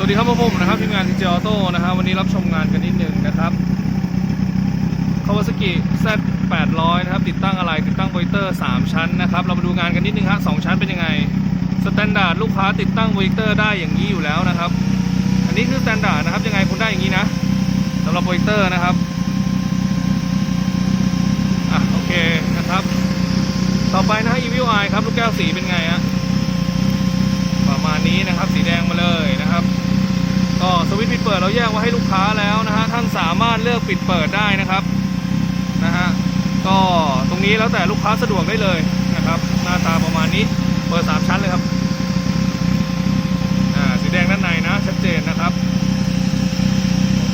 สวัสดีครับผมนะครับทีมงานทีเจออโต้นะฮะวันนี้รับชมงานกันนิดหนึ่งนะครับคาวาซากิ Z 800นะครับติดตั้งอะไรติดตั้งโบยเตอร์3ชั้นนะครับเรามาดูงานกันนิดนึงฮะสชั้นเป็นยังไงสแตนดาร์ดลูกค้าติดตั้งโบยเตอร์ได้อย่างนี้อยู่แล้วนะครับอันนี้คือสแตนดาร์ดนะครับยังไงคุณได้อย่างนี้นะสำหรับโบยเตอร์นะครับอะโอเคนะครับต่อไปนะฮะ Evil Eye ครับลูกแก้วสีเป็นไงฮะประมาณนี้นะครับสีแดงมาเลยนะครับ ก็สวิตช์ปิด เปิดเราแยกไว้ให้ลูกค้าแล้วนะฮะท่านสามารถเลือกปิดเปิดได้นะครับนะฮะก็ตรงนี้แล้วแต่ลูกค้าสะดวกได้เลยนะครับหน้าตาประมาณนี้เปิดสามชั้นเลยครับอ่าสีแดงด้านในนะชัดเจนนะครับ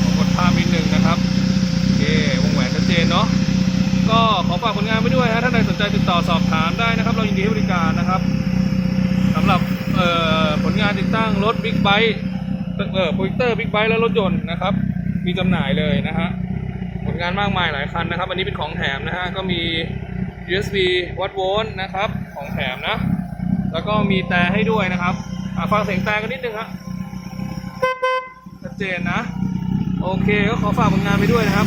ขอกดภาพนิดหนึ่งนะครับโอเควงแหวนชัดเจนเนาะก็ขอฝากผลงานไว้ด้วยฮะถ้าใครสนใจติดต่อสอบถามได้นะครับ เรายินดีให้บริการนะครับสำหรับผลงานติดตั้งรถบิ๊กไบค์ เอ่อโปรเจคเตอร์บิ๊กไบค์และรถยนต์นะครับ มีจำหน่ายเลยนะฮะผลงานมากมายหลายคันนะครับ อันนี้เป็นของแถมนะฮะก็มี USB วัดโวลต์นะครับ ของแถมนะ แล้วก็มีแต่ให้ด้วยนะครับฟังเสียงแต่กันนิดนึงฮะชัดเจนนะ โอเคก็ขอฝากผลงานไปด้วยนะครับ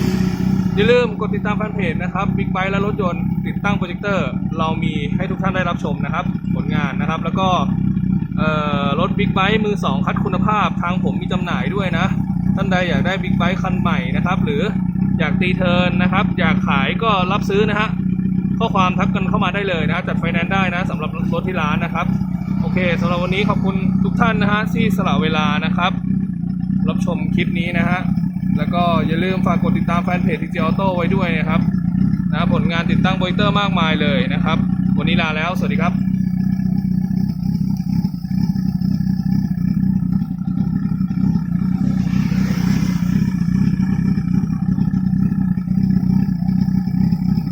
อย่าลืมกดติดตามแฟนเพจนะครับบิ๊กไบค์และรถยนต์ติดตั้งโปรเจคเตอร์ เรามีให้ทุกท่านได้รับชมนะครับ ผลงานนะครับ แล้วก็เอ่อ บิ๊กไบค์มือ 2 คัดคุณภาพ ทางผมมีจำหน่ายด้วยนะ ท่านใดอยากได้บิ๊กไบค์คันใหม่นะครับ หรืออยากตีเทินนะครับ อยากขายก็รับซื้อนะฮะข้อความทักกันเข้ามาได้เลยนะ จัดไฟแนนซ์ได้นะสำหรับรถที่ร้านนะครับ โอเคสำหรับวันนี้ขอบคุณทุกท่านนะฮะที่สละเวลานะครับ รับชมคลิปนี้นะฮะแล้วก็อย่าลืมฝากกดติดตามแฟนเพจทีจีออโต้ไว้ด้วยนะครับนะผลงานติดตั้งโบยเตอร์มากมายเลยนะครับ วันนี้ลาแล้ว สวัสดีครับ